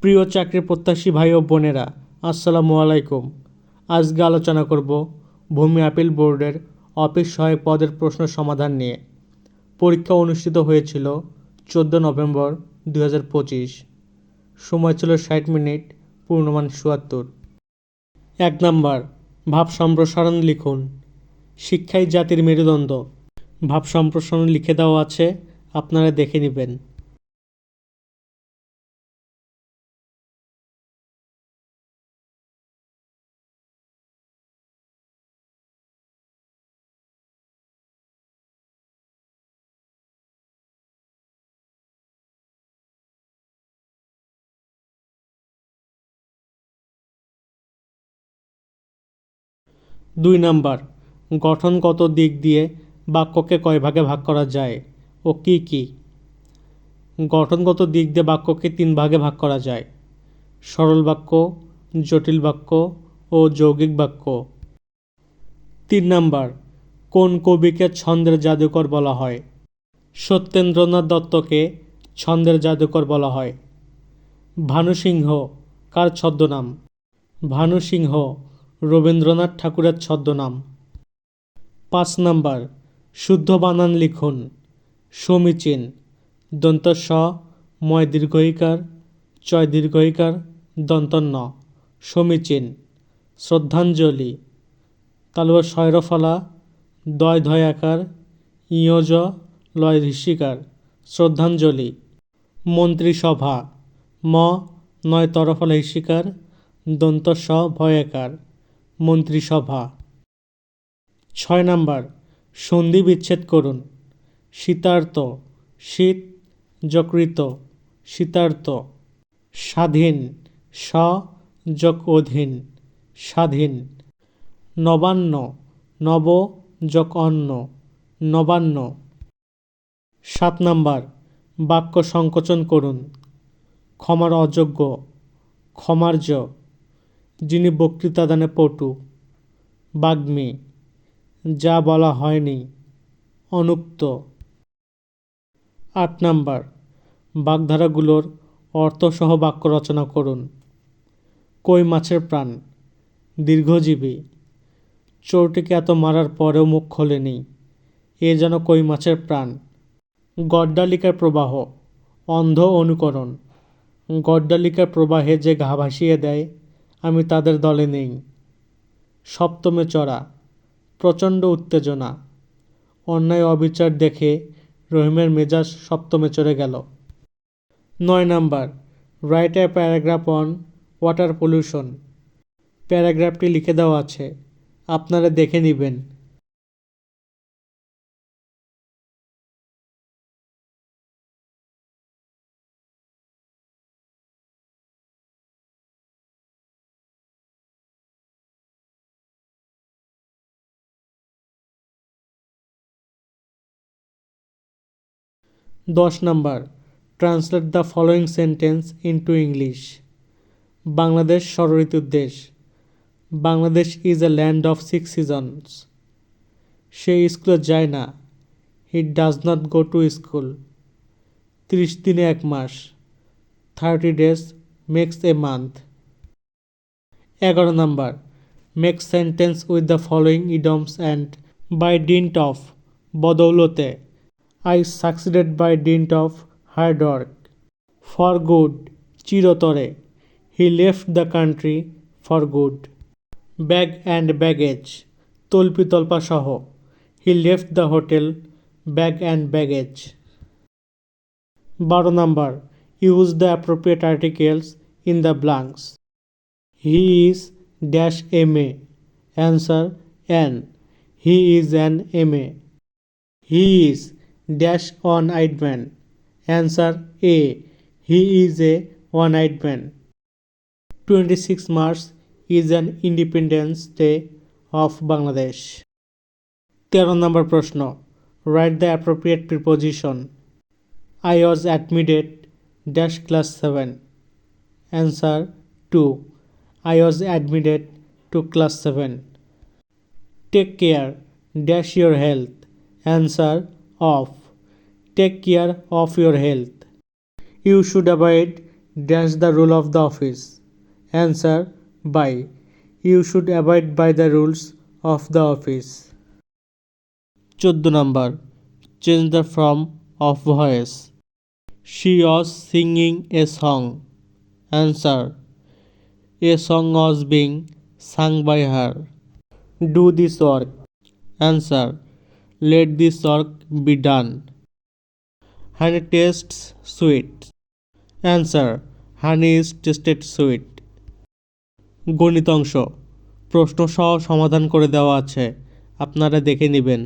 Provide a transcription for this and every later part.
প্রিয় চাকরি প্রত্যাশী ভাই ও বোনেরা, আসসালামু আলাইকুম। আজকে আলোচনা করব ভূমি আপিল বোর্ডের অফিস সহায়ক পদের প্রশ্ন সমাধান নিয়ে। পরীক্ষা অনুষ্ঠিত হয়েছিল চোদ্দ নভেম্বর দু হাজার পঁচিশ। সময় ছিল ষাট মিনিট, পূর্ণমান চুয়াত্তর। এক নম্বর, ভাব সম্প্রসারণ লিখুন। শিক্ষাই জাতির মেরুদণ্ড। ভাব সম্প্রসারণ লিখে দেওয়া আছে, আপনারা দেখে নেবেন। দুই নাম্বার গঠনগত দিক দিয়ে বাক্যকে কয় ভাগে ভাগ করা যায় ও কি কি? গঠনগত দিক দিয়ে বাক্যকে তিন ভাগে ভাগ করা যায়? সরল বাক্য, জটিল বাক্য ও যৌগিক বাক্য। তিন নাম্বার, কোন কবিকে ছন্দের জাদুকর বলা হয়? সত্যেন্দ্রনাথ দত্তকে ছন্দের জাদুকর বলা হয়। ভানু সিংহ কার ছদ্মনাম? ভানু সিংহ রবীন্দ্রনাথ ঠাকুরের ছদ্মনাম। পাঁচ নাম্বার, শুদ্ধ বানান লিখুন। সমীচীন দন্ত স, ময় দীর্ঘইকার, চয় দীর্ঘইকার দন্তন্য সমীচীন শ্রদ্ধাঞ্জলি। তালুয়া শয়রফলা দয় ধয় আকার ইয়জ লয় ঋষিকার, শ্রদ্ধাঞ্জলি। মন্ত্রিসভা ম, নয় তরফলা হিসিকার দন্ত স, ভয়াকার। মন্ত্রিসভা। ছয় নাম্বার, সন্ধি বিচ্ছেদ করুন। শীতার্থ, শীত যকৃত, শীতার্থ। স্বাধীন, স যক অধীন স্বাধীন। নবান্ন, নব যক অন্ন নবান্ন। সাত নাম্বার, বাক্য সংকোচন করুন। ক্ষমার অযোগ্য, ক্ষমার্য। যিনি বক্তৃতা দানে পটু, বাগ্মী, যা বলা হয়নি, অনুক্ত। আট নাম্বার, বাগধারাগুলোর অর্থসহ বাক্য রচনা করুন। কই মাছের প্রাণ? দীর্ঘজীবী। চোরটিকে এত মারার পরেও মুখ খোলেনি। এ যেন কই মাছের প্রাণ? গড্ডালিকার প্রবাহ, অন্ধ অনুকরণ। গড্ডালিকার প্রবাহে যে ঘা ভাসিয়ে দেয় আমি তাদের দলে নেই। সপ্তমে চড়া, প্রচণ্ড উত্তেজনা। অন্যায় অবিচার দেখে রহিমের মেজাজ সপ্তমে চড়ে গেল। নয় number right a paragraph on water pollution প্যারাগ্রাফটি লিখে দেওয়া আছে। আপনারা দেখে নেবেন। দশ number translate the following sentence into English Bangladesh ষড়ঋতুর দেশ। Bangladesh is a land of six seasons সে স্কুলে যায় না। He does not go to school ত্রিশ দিনে এক মাস। Thirty days makes a month এগারো number make sentence with the following idioms and by dint of বদৌলতে I succeeded by dint of hard work. For good, Chirotore, he left the country for good. Bag and baggage, Tolpi Tolpa Shaho, he left the hotel, bag and baggage. Bar number, use the appropriate articles in the blanks. He is dash MA. Answer N. He is an MA. He is he is dash one eyed man answer a he is a one eyed man twenty six March is an independence day of Bangladesh তেরো নম্বর প্রশ্ন write the appropriate preposition I was admitted dash class seven answer to I was admitted to class seven take care dash your health answer of take care of your health. You should abide dash the rule of the office. Answer by. You should abide by the rules of the office. 14 number change the form of voice she was singing a song answer a song was being sung by her do this work answer let this work be done honey taste sweet answer honey is tasted sweet গণিত অংশ প্রশ্ন সহ সমাধান করে দেওয়া আছে। আপনারা দেখে নেবেন।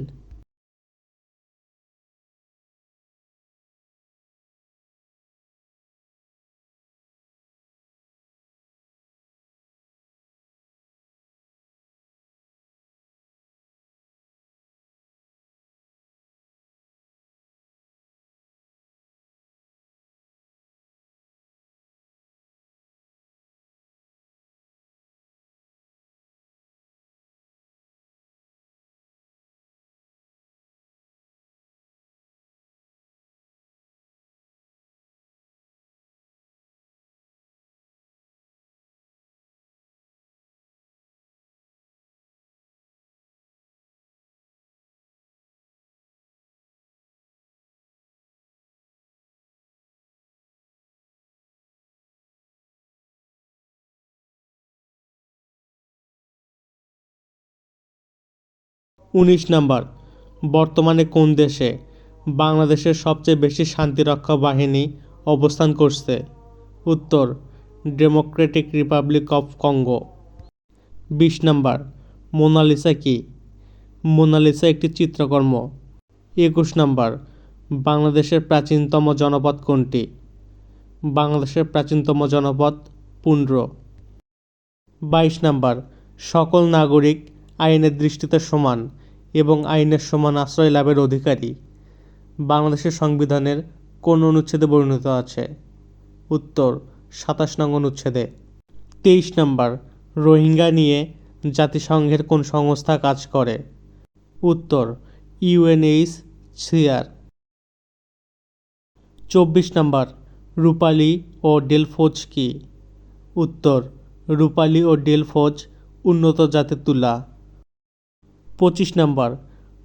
উনিশ নাম্বার। বর্তমানে কোন দেশে বাংলাদেশের সবচেয়ে বেশি শান্তিরক্ষা বাহিনী অবস্থান করছে? উত্তর, ডেমোক্রেটিক রিপাবলিক অফ কঙ্গো। বিশ নাম্বার, মোনালিসা কি? মোনালিসা একটি চিত্রকর্ম। একুশ নাম্বার, বাংলাদেশের প্রাচীনতম জনপদ কোনটি? বাংলাদেশের প্রাচীনতম জনপদ পুন্ড্র। বাইশ নাম্বার, সকল নাগরিক আইনের দৃষ্টিতে সমান। এবং আইনের সমান আশ্রয় লাভের অধিকারী। বাংলাদেশের সংবিধানের কোন অনুচ্ছেদে বর্ণিত আছে? উত্তর, সাতাশ নং অনুচ্ছেদে। তেইশ নম্বর, রোহিঙ্গা নিয়ে জাতিসংঘের কোন সংস্থা কাজ করে? উত্তর ইউএনএইচ সিআর চব্বিশ নম্বর, রূপালী ও ডেলফোজ কি? উত্তর, রূপালী ও ডেলফোজ উন্নত জাতের তুলা। পঁচিশ নাম্বার,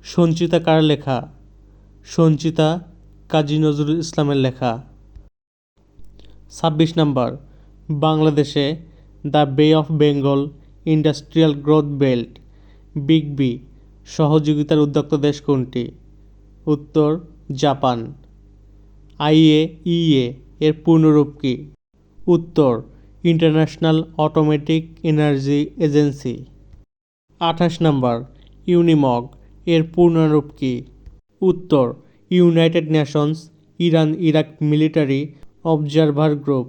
সঞ্চিতা কার লেখা? সঞ্চিতা কাজী নজরুল ইসলামের লেখা। ছাব্বিশ নাম্বার, বাংলাদেশে the bay of Bengal industrial growth belt, big B, সহযোগিতার উদ্যোক্তা দেশ কোনটি? উত্তর, জাপান। আইএ ইএ এর পূর্ণরূপ কী? উত্তর, ইন্টারন্যাশনাল অটোমেটিক এনার্জি এজেন্সি। আঠাশ নাম্বার ইউনিমগ এর পূর্ণরূপ কী? উত্তর united nations Iran Iraq military observer group.